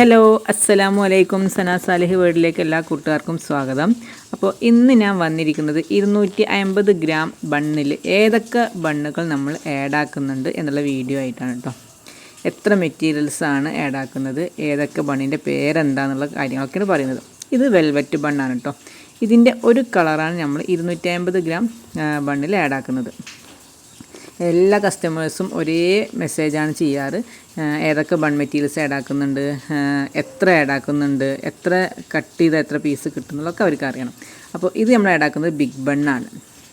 Hello അസ്സലാമു അലൈക്കും. സന Salih വേർഡിലേക്ക് എല്ലാ കൂട്ടുകാർക്കും സ്വാഗതം. അപ്പോൾ ഇന്ന് ഞാൻ വന്നിരിക്കുന്നത് ഇരുന്നൂറ്റി അമ്പത് ഗ്രാം ബണ്ണിൽ ഏതൊക്കെ ബണ്ണുകൾ നമ്മൾ ആഡാക്കുന്നുണ്ട് എന്നുള്ള വീഡിയോ ആയിട്ടാണ് കേട്ടോ എത്ര മെറ്റീരിയൽസ് ആണ് ആഡാക്കുന്നത് ഏതൊക്കെ ബണ്ണിന്റെ പേരെന്താന്നുള്ള കാര്യങ്ങളൊക്കെയാണ് പറയുന്നത്. ഇത് വെൽവെറ്റ് ബണ്ണാണ് കേട്ടോ ഇതിന്റെ ഒരു കളറാണ് നമ്മൾ ഇരുന്നൂറ്റി അമ്പത് ഗ്രാം ബണ്ണിൽ ആഡാക്കുന്നത് എല്ലാ കസ്റ്റമേഴ്സും ഒരേ മെസ്സേജാണ് ചെയ്യാറ്. ഏതൊക്കെ ബൺ മെറ്റീരിയൽസ് ആഡ് എത്ര ആഡ് എത്ര കട്ട് ചെയ്ത എത്ര പീസ് കിട്ടുന്നുള്ളതൊക്കെ അവർക്ക് അറിയണം. അപ്പോൾ ഇത് നമ്മൾ ആഡ് ആക്കുന്നത് ബിഗ് ബണ്ണാണ്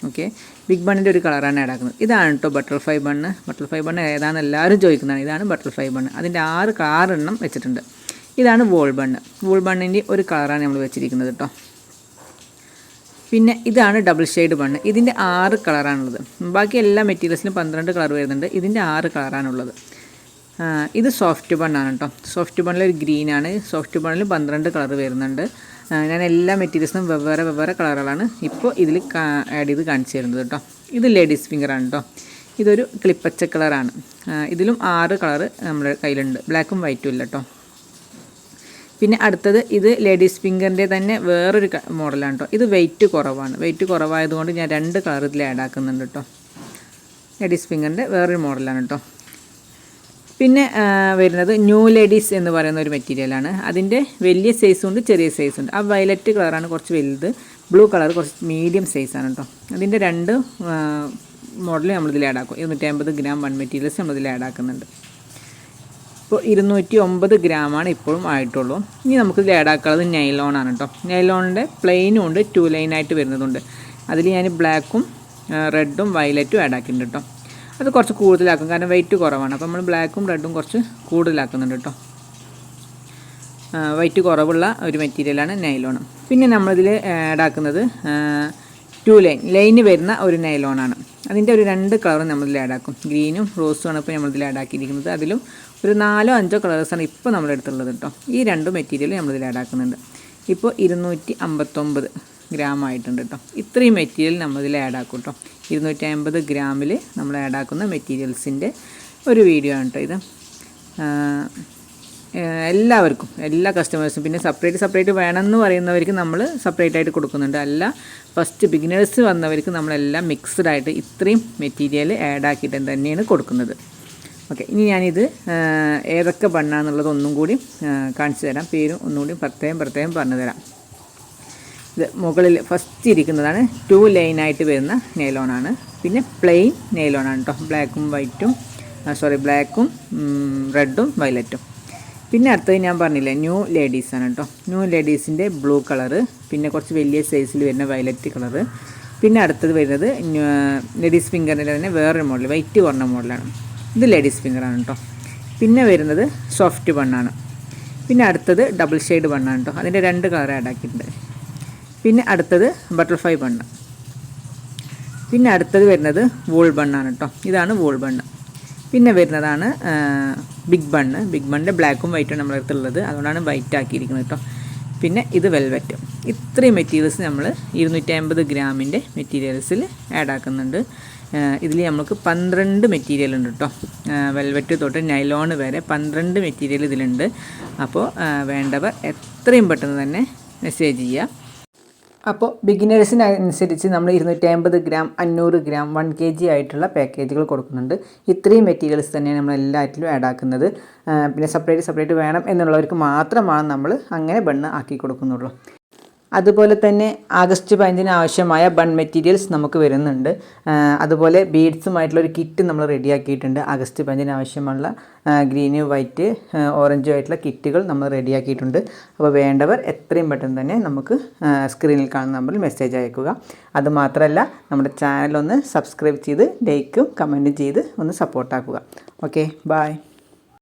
ഓക്കെ ബിഗ് ബണ്ണിന്റെ ഒരു കളറാണ് ആഡ് ആക്കുന്നത്. ഇതാണ് കേട്ടോ ബട്ടർഫ്ലൈ ബണ്ണ് ബട്ടർഫ്ലൈ ബണ്ണ് ഏതാണ് എല്ലാവരും ചോദിക്കുന്നതാണ്. ഇതാണ് ബട്ടർഫ്ലൈ ബണ്ണ് അതിന്റെ ആറ് ആറെണ്ണം വെച്ചിട്ടുണ്ട്. ഇതാണ് വോൾ ബണ്ണ് വോൾ ബണ്ണിന്റെ ഒരു കളറാണ് നമ്മൾ വെച്ചിരിക്കുന്നത് കേട്ടോ പിന്നെ ഇതാണ് ഡബിൾ ഷെയ്ഡ് ബണ്ണ് ഇതിന്റെ ആറ് കളറാണുള്ളത്. ബാക്കി എല്ലാ മെറ്റീരിയൽസിനും പന്ത്രണ്ട് കളർ വരുന്നുണ്ട്. ഇതിന്റെ ആറ് കളറാണുള്ളത്. ഇത് സോഫ്റ്റ് ബണ്ണാണ് കേട്ടോ സോഫ്റ്റ് ബണ്ണിൽ ഒരു ഗ്രീനാണ് സോഫ്റ്റ് ബണ്ണിൽ പന്ത്രണ്ട് കളർ വരുന്നുണ്ട്. ഞാൻ എല്ലാ മെറ്റീരിയൽസിനും വെവ്വേറെ വെവ്വേറെ കളറുകളാണ് ഇപ്പോൾ ഇതിൽ ആഡ് ചെയ്ത് കാണിച്ചു തരുന്നത് കേട്ടോ ഇത് ലേഡീസ് ഫിംഗറാണ് കേട്ടോ ഇതൊരു ക്ലിപ്പച്ച കളറാണ്. ഇതിലും ആറ് കളർ നമ്മുടെ കയ്യിലുണ്ട്. ബ്ലാക്കും വൈറ്റും ഇല്ല കേട്ടോ പിന്നെ അടുത്തത് ഇത് ലേഡീസ് ഫിംഗറിന്റെ തന്നെ വേറൊരു മോഡലാണ് കേട്ടോ ഇത് വെയിറ്റ് കുറവാണ്. വെയിറ്റ് കുറവായതുകൊണ്ട് ഞാൻ രണ്ട് കളർ ഇതിൽ ആഡ് ആക്കുന്നുണ്ട് കേട്ടോ ലേഡീസ് ഫിംഗറിന്റെ വേറൊരു മോഡലാണ് കേട്ടോ പിന്നെ വരുന്നത് ന്യൂ ലേഡീസ് എന്ന് പറയുന്ന ഒരു മെറ്റീരിയലാണ് അതിന്റെ വലിയ സൈസും ഉണ്ട് ചെറിയ സൈസും ഉണ്ട്. ആ വയലറ്റ് കളറാണ് കുറച്ച് വലുത്. ബ്ലൂ കളർ കുറച്ച് മീഡിയം സൈസാണ് കേട്ടോ അതിന്റെ രണ്ട് മോഡൽ നമ്മളിതിൽ ആഡ് ആക്കും. ഇരുന്നൂറ്റി അമ്പത് ഗ്രാം വൺ മെറ്റീരിയൽസ് നമ്മളിതിൽ ആഡ് ആക്കുന്നുണ്ട്. ഇപ്പോൾ ഇരുന്നൂറ്റി ഒമ്പത് ഗ്രാമാണ് ഇപ്പോഴും ആയിട്ടുള്ളൂ. ഇനി നമുക്ക് ആഡാക്കാനുള്ളത് നൈലോണാണ് കേട്ടോ നൈലോണിന്റെ പ്ലെയിനും ഉണ്ട് ടു ലൈനായിട്ട് വരുന്നതുണ്ട്. അതിൽ ഞാൻ ബ്ലാക്കും റെഡും വയലറ്റും ആഡ് ആക്കിയിട്ടുണ്ട് കേട്ടോ അത് കുറച്ച് കൂടുതലാക്കും കാരണം വെയിറ്റ് കുറവാണ്. അപ്പോൾ നമ്മൾ ബ്ലാക്കും റെഡും കുറച്ച് കൂടുതലാക്കുന്നുണ്ട് കേട്ടോ വെയിറ്റ് കുറവുള്ള ഒരു മെറ്റീരിയലാണ് നൈലോൺ പിന്നെ നമ്മളിതിൽ ആഡാക്കുന്നത് ടു ലൈൻ ലൈന് വരുന്ന ഒരു നൈലോണാണ് അതിന്റെ ഒരു രണ്ട് കളറും നമ്മളിൽ ആഡാക്കും ഗ്രീനും റോസും ആണ് ഇപ്പോൾ നമ്മളിതിൽ ആഡാക്കിയിരിക്കുന്നത് അതിലും ഒരു നാലോ അഞ്ചോ കളേഴ്സാണ് ഇപ്പോൾ നമ്മുടെ അടുത്തുള്ളത് കേട്ടോ. ഈ രണ്ട് മെറ്റീരിയൽ നമ്മളിതിൽ ആഡാക്കുന്നുണ്ട് ഇപ്പോൾ ഇരുന്നൂറ്റി അമ്പത്തൊമ്പത് ഗ്രാം ആയിട്ടുണ്ട് കേട്ടോ. ഇത്രയും മെറ്റീരിയൽ നമ്മളിതിൽ ആഡാക്കും കേട്ടോ. ഇരുന്നൂറ്റി അമ്പത് ഗ്രാമിൽ നമ്മൾ ആഡാക്കുന്ന മെറ്റീരിയൽസിന്റെ ഒരു വീഡിയോ ആണ് കേട്ടോ ഇത്. എല്ലാവർക്കും എല്ലാ കസ്റ്റമേഴ്സും പിന്നെ സെപ്പറേറ്റ് സെപ്പറേറ്റ് വേണമെന്ന് പറയുന്നവർക്ക് നമ്മൾ സെപ്പറേറ്റ് ആയിട്ട് കൊടുക്കുന്നുണ്ട്. അല്ല ഫസ്റ്റ് ബിഗിനേഴ്സ് വന്നവർക്ക് നമ്മളെല്ലാം മിക്സ്ഡ് ആയിട്ട് ഇത്രയും മെറ്റീരിയൽ ആഡ് ആക്കിയിട്ട് തന്നെയാണ് കൊടുക്കുന്നത്. ഓക്കെ ഇനി ഞാനിത് ഏതൊക്കെ ബണ്ണാന്നുള്ളത് ഒന്നും കൂടി കാണിച്ചു തരാം. പേരും ഒന്നുകൂടി പ്രത്യേകം പ്രത്യേകം പറഞ്ഞു തരാം. ഇത് മുകളിൽ ഫസ്റ്റ് ഇരിക്കുന്നതാണ് ടു ലൈനായിട്ട് വരുന്ന നെയിലോണാണ് പിന്നെ പ്ലെയിൻ നെയിലോണാണ് കേട്ടോ ബ്ലാക്കും വൈറ്റും സോറി ബ്ലാക്കും റെഡും വയലറ്റും പിന്നെ അടുത്തത് ഞാൻ പറഞ്ഞില്ലേ ന്യൂ ലേഡീസാണ് കേട്ടോ ന്യൂ ലേഡീസിന്റെ ബ്ലൂ കളറ് പിന്നെ കുറച്ച് വലിയ സൈസിൽ വരുന്ന വയലറ്റ് കളറ് പിന്നെ അടുത്തത് വരുന്നത് ലേഡീസ് ഫിംഗറിന്റെ തന്നെ വേറൊരു മോഡൽ വൈറ്റ് കുറഞ്ഞ മോഡലാണ് ഇത് ലേഡീസ് ഫിംഗറാണ് കേട്ടോ പിന്നെ വരുന്നത് സോഫ്റ്റ് ബണ്ണാണ് പിന്നെ അടുത്തത് ഡബിൾ ഷെയ്ഡ് ബണ്ണാണ് കേട്ടോ അതിന്റെ രണ്ട് കളർ ആഡ് ആക്കിയിട്ടുണ്ട്. പിന്നെ അടുത്തത് ബട്ടർഫ്ലൈ ബണ്ണ് പിന്നെ അടുത്തത് വരുന്നത് വൂൾ ബണ്ണാണ് കേട്ടോ ഇതാണ് വൂൾ ബണ്ണ് പിന്നെ വരുന്നതാണ് ബിഗ് ബണ്ണ് ബിഗ് ബണ്ണിന്റെ ബ്ലാക്കും വൈറ്റും നമ്മുടെ അടുത്തുള്ളത് അതുകൊണ്ടാണ് വൈറ്റ് ആക്കിയിരിക്കുന്നത് കേട്ടോ പിന്നെ ഇത് വെൽവെറ്റ് ഇത്രയും മെറ്റീരിയൽസ് നമ്മൾ ഇരുന്നൂറ്റി അമ്പത് ഗ്രാമിന്റെ മെറ്റീരിയൽസിൽ ആഡ് ആക്കുന്നുണ്ട്. ഇതിൽ നമുക്ക് പന്ത്രണ്ട് മെറ്റീരിയൽ ഉണ്ട് കേട്ടോ വെൽവെറ്റ് തൊട്ട് നൈലോൺ വരെ പന്ത്രണ്ട് മെറ്റീരിയൽ ഇതിലുണ്ട്. അപ്പോൾ വേണ്ടവർ എത്രയും പെട്ടെന്ന് തന്നെ മെസ്സേജ് ചെയ്യുക അപ്പോൾ ബിഗിനേഴ്സിനനുസരിച്ച് നമ്മൾ ഇരുന്നൂറ്റി അമ്പത് ഗ്രാം അഞ്ഞൂറ് ഗ്രാം വൺ കെ ജി ആയിട്ടുള്ള പാക്കേജുകൾ കൊടുക്കുന്നുണ്ട്. ഇത്രയും മെറ്റീരിയൽസ് തന്നെയാണ് നമ്മൾ എല്ലാറ്റിലും ആഡ് ആക്കുന്നത്. പിന്നെ സെപ്പറേറ്റ് സെപ്പറേറ്റ് വേണം എന്നുള്ളവർക്ക് മാത്രമാണ് നമ്മൾ അങ്ങനെ ബണ്ണ് ആക്കി കൊടുക്കുന്നുള്ളൂ. അതുപോലെ തന്നെ ആഗസ്റ്റ് പതിനഞ്ചിന് ആവശ്യമായ ബൺ മെറ്റീരിയൽസ് നമുക്ക് വരുന്നുണ്ട്. അതുപോലെ ബീഡ്സുമായിട്ടുള്ള ഒരു കിറ്റ് നമ്മൾ റെഡിയാക്കിയിട്ടുണ്ട്. ആഗസ്റ്റ് പതിനഞ്ചിന് ആവശ്യമുള്ള ഗ്രീന് വൈറ്റ് ഓറഞ്ചും ആയിട്ടുള്ള കിറ്റുകൾ നമ്മൾ റെഡിയാക്കിയിട്ടുണ്ട്. അപ്പോൾ വേണ്ടവർ എത്രയും പെട്ടെന്ന് തന്നെ നമുക്ക് സ്ക്രീനിൽ കാണുന്ന നമ്പറിൽ മെസ്സേജ് അയക്കുക. അതുമാത്രമല്ല നമ്മുടെ ചാനൽ ഒന്ന് സബ്സ്ക്രൈബ് ചെയ്ത് ലൈക്കും കമന്റും ചെയ്ത് ഒന്ന് സപ്പോർട്ടാക്കുക ഓക്കെ ബായ്